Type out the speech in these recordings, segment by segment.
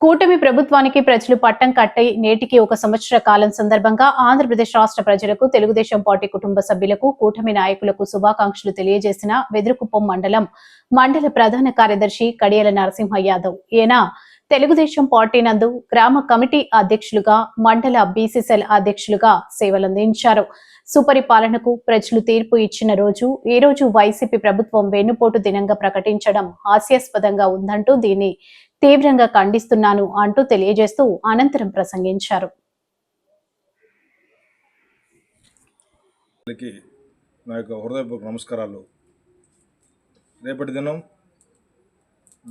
కూటమి ప్రభుత్వానికి ప్రజలు పట్టం కట్టై నేటికి ఒక సంవత్సర కాలం సందర్భంగా ఆంధ్రప్రదేశ్ రాష్ట్ర ప్రజలకు తెలుగుదేశం పార్టీ కుటుంబ సభ్యులకు కూటమి నాయకులకు శుభాకాంక్షలు తెలియజేసిన వెదురుకుప్పం మండలం మండల ప్రధాన కార్యదర్శి కడియల నరసింహ యాదవ్. ఈయన తెలుగుదేశం పార్టీ నందు గ్రామ కమిటీ అధ్యక్షులుగా మండల బీసీసీఎల్ అధ్యక్షులుగా సేవలందించారు. సుపరిపాలనకు ప్రజలు తీర్పు ఇచ్చిన రోజు ఈ రోజు వైసీపీ ప్రభుత్వం వెన్నుపోటు దినంగా ప్రకటించడం హాస్యాస్పదంగా ఉందంటూ దీన్ని తీవ్రంగా ఖండిస్తున్నాను అంటూ తెలియజేస్తూ అనంతరం ప్రసంగించారు. నా యొక్క హృదయపూర్వక నమస్కారాలు. రేపటి దినం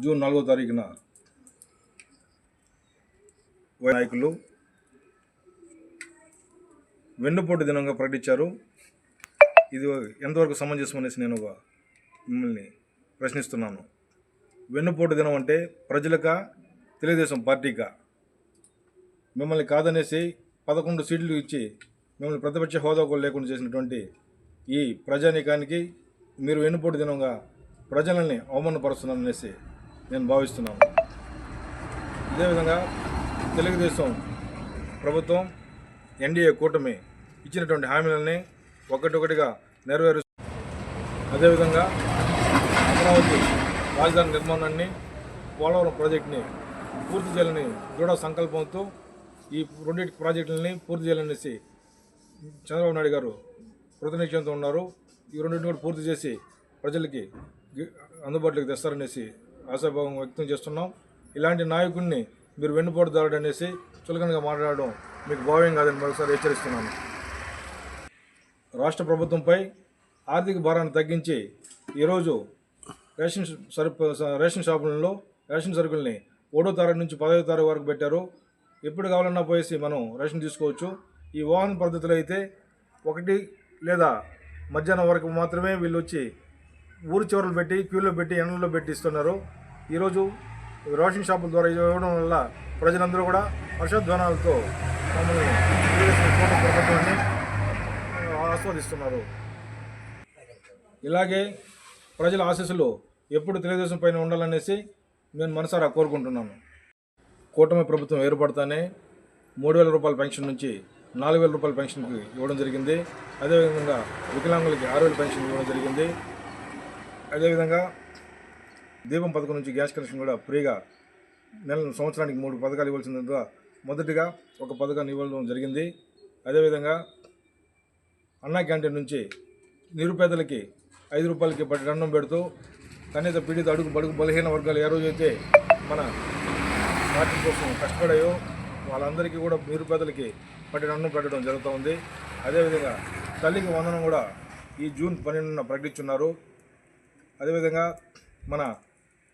జూన్ నాలుగో తారీఖున నాయకులు వెన్నుపోటు దినంగా ప్రకటించారు. ఇది ఎంతవరకు సమంజసం అనేసి నేను ఒక మిమ్మల్ని ప్రశ్నిస్తున్నాను. వెన్నుపోటు దినం అంటే ప్రజలక తెలుగుదేశం పార్టీగా మిమ్మల్ని కాదనేసి పదకొండు సీట్లు ఇచ్చి మిమ్మల్ని ప్రతిపక్ష హోదా కూడా లేకుండా చేసినటువంటి ఈ ప్రజానీకానికి మీరు వెన్నుపోటు దినంగా ప్రజలని అవమానపరుస్తున్నారనేసి నేను భావిస్తున్నాను. అదేవిధంగా తెలుగుదేశం ప్రభుత్వం ఎన్డీఏ కూటమి ఇచ్చినటువంటి హామీలని ఒకటొకటిగా నెరవేరు అదేవిధంగా అమరావతి రాజధాని నిర్మాణాన్ని పోలవరం ప్రాజెక్టుని పూర్తి చేయాలని దృఢ సంకల్పంతో ఈ రెండింటి ప్రాజెక్టులని పూర్తి చేయాలనేసి చంద్రబాబు నాయుడు గారు కృతనిశ్చయంతో ఉన్నారు. ఈ రెండింటిని కూడా పూర్తి చేసి ప్రజలకి అందుబాటులోకి తెస్తారనేసి ఆశాభావం వ్యక్తం చేస్తున్నాం. ఇలాంటి నాయకుడిని మీరు వెన్నుపోటుదారుడు అనేసి చులకనగా మాట్లాడడం మీకు భావ్యం కాదని మరోసారి హెచ్చరిస్తున్నాను. రాష్ట్ర ప్రభుత్వంపై ఆర్థిక భారాన్ని తగ్గించి ఈరోజు రేషన్ సరుకు రేషన్ షాపులలో రేషన్ సరుకుల్ని ఒకటో తారీఖు నుంచి పదవ తారీఖు వరకు పెట్టారు. ఎప్పుడు కావాలన్నా పోయేసి మనం రేషన్ తీసుకోవచ్చు. ఈ వాహన పద్ధతిలో అయితే ఒకటి లేదా మధ్యాహ్నం వరకు మాత్రమే వీళ్ళు వచ్చి ఊరు చివరలు పెట్టి క్యూలో పెట్టి ఎండలో పెట్టి ఇస్తున్నారు. ఈరోజు రేషన్ షాపుల ద్వారా ఇవ్వడం వల్ల ప్రజలందరూ కూడా హర్షధ్వానాలతో మమ్మల్ని ప్రభుత్వాన్ని ఆస్వాదిస్తున్నారు. ఇలాగే ప్రజల ఆశీస్సులు ఎప్పుడు తెలుగుదేశం పైన ఉండాలనేసి నేను మనసారా కోరుకుంటున్నాను కూటమి ప్రభుత్వం ఏర్పడతానే మూడు వేల రూపాయల పెన్షన్ నుంచి నాలుగు వేల రూపాయల పెన్షన్కి ఇవ్వడం జరిగింది. అదేవిధంగా వికలాంగులకి ఆరు వేల పెన్షన్ ఇవ్వడం జరిగింది. అదేవిధంగా దీపం పథకం నుంచి గ్యాస్ కనెక్షన్ కూడా ఫ్రీగా నెల సంవత్సరానికి మూడు పథకాలు ఇవ్వాల్సిందిగా మొదటిగా ఒక పథకాన్ని ఇవ్వడం జరిగింది. అదేవిధంగా అన్నా క్యాంటీన్ నుంచి నిరుపేదలకి ఐదు రూపాయలకి పట్టి అన్నం పెడుతూ కనీస పీడిత అడుగు బడుగు బలహీన వర్గాలు ఏ రోజైతే మన పార్టీ కోసం కష్టపడాయో వాళ్ళందరికీ కూడా నిరుపేదలకి పట్టిన అన్నం పెట్టడం జరుగుతూ ఉంది. అదేవిధంగా తల్లికి వందనం కూడా ఈ జూన్ పన్నెండున ప్రకటించున్నారు. అదేవిధంగా మన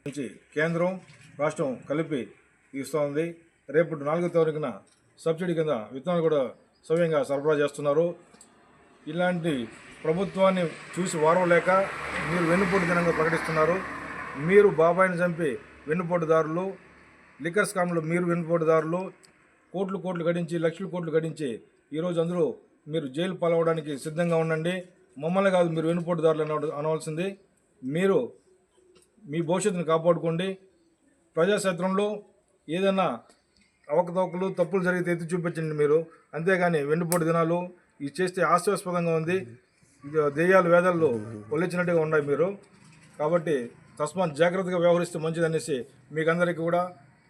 నుంచి కేంద్రం రాష్ట్రం కలిపి ఇస్తూ ఉంది. రేపు నాలుగో తారీఖున సబ్సిడీ కింద విత్తనాలు కూడా సవ్యంగా సరఫరా చేస్తున్నారు. ఇలాంటి ప్రభుత్వాన్ని చూసి వారవలేక మీరు వెన్నుపోటు దినంగా ప్రకటిస్తున్నారు. మీరు బాబాయిని చంపి వెన్నుపోటుదారులు లిక్కర్ స్కామ్లో మీరు వెన్నుపోటుదారులు కోట్లు కోట్లు గడించి లక్షల కోట్లు గడించి ఈరోజు అందరూ మీరు జైలు పాలవడానికి సిద్ధంగా ఉండండి. మమ్మల్ని కాదు మీరు వెన్నుపోటుదారులు అన అనవలసింది. మీరు మీ భవిష్యత్తును కాపాడుకోండి. ప్రజాక్షేత్రంలో ఏదైనా అవకతవకలు తప్పులు జరిగితే ఎత్తి చూపించండి మీరు. అంతేగాని వెన్నుపోటు దినాలు ఇది చేస్తే హాస్యాస్పదంగా ఉంది. ఇది దెయ్యాలు వేదాలు ఒలిచినట్టుగా ఉన్నాయి మీరు. కాబట్టి తస్మాత్ జాగ్రత్తగా వ్యవహరిస్తే మంచిదనేసి మీకు అందరికీ కూడా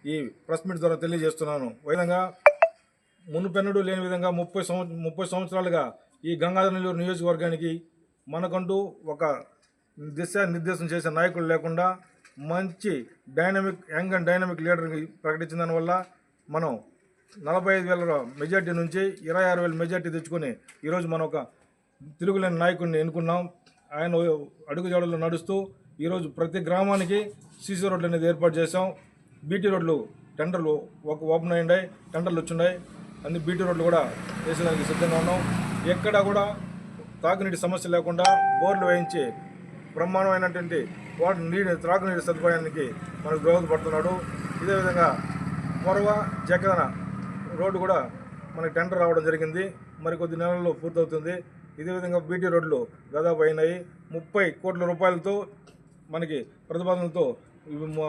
ఈ ప్రెస్ మీట్ ద్వారా తెలియజేస్తున్నాను. విధంగా మునుపెన్నడు లేని విధంగా ముప్పై సంవత్సరం ముప్పై సంవత్సరాలుగా ఈ గంగాధర నెల్లూరు నియోజకవర్గానికి మనకంటూ ఒక దిశ నిర్దేశం చేసే నాయకులు లేకుండా మంచి dynamic young and dynamic leader ప్రకటించిన దానివల్ల మనం నలభై ఐదు వేల మెజార్టీ నుంచి ఇరవై ఆరు వేల మెజార్టీ తెచ్చుకొని ఈరోజు మనం ఒక తిరుగులేని నాయకుడిని ఎన్నుకున్నాం. ఆయన అడుగుజాడలు నడుస్తూ ఈరోజు ప్రతి గ్రామానికి సీసీ రోడ్లు అనేది ఏర్పాటు చేశాం. బీటీ రోడ్లు టెండర్లు ఒక ఓపెన్ అయ్యాయి టెండర్లు వచ్చిన్నాయి అన్ని బీటీ రోడ్లు కూడా వేసేదానికి సిద్ధంగా ఉన్నాం. ఎక్కడా కూడా తాగునీటి సమస్య లేకుండా బోర్లు వేయించి బ్రహ్మాండమైనటువంటి వాటర్ నీటి త్రాగునీటి సదుపాయానికి మనకు దోహదపడుతున్నాడు. ఇదే విధంగా పొరవ జగన రోడ్డు కూడా మనకి టెండర్ రావడం జరిగింది. మరి కొద్ది నెలల్లో పూర్తవుతుంది. ఇదే విధంగా బీటీ రోడ్లు దాదాపు అయినాయి. ముప్పై కోట్ల రూపాయలతో మనకి ప్రతిపాదనలతో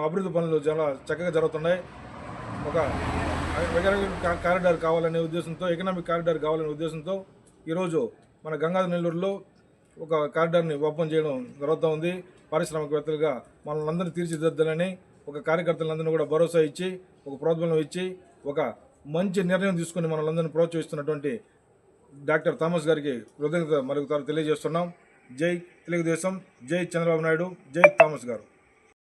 అభివృద్ధి పనులు చాలా చక్కగా జరుగుతున్నాయి. ఒక ఎకనామిక్ కారిడార్ కావాలనే ఉద్దేశంతో ఎకనామిక్ కారిడార్ కావాలనే ఉద్దేశంతో ఈరోజు మన గంగాధర నెల్లూరులో ఒక కారిడార్ని ఓపెన్ చేయడం జరుగుతూ ఉంది. పారిశ్రామికవేత్తలుగా మనల్ని అందరినీ తీర్చిదిద్దాలని ఒక కార్యకర్తలందరినీ కూడా భరోసా ఇచ్చి ఒక ప్రోద్బలం ఇచ్చి ఒక మంచి నిర్ణయం తీసుకుని మనల్ని ప్రోత్సహిస్తున్నటువంటి డాక్టర్ థామస్ గారికి కృతజ్ఞత మరొకసారి తెలియజేస్తున్నాం. జై తెలుగుదేశం జై చంద్రబాబు నాయుడు జై థామస్ గారు.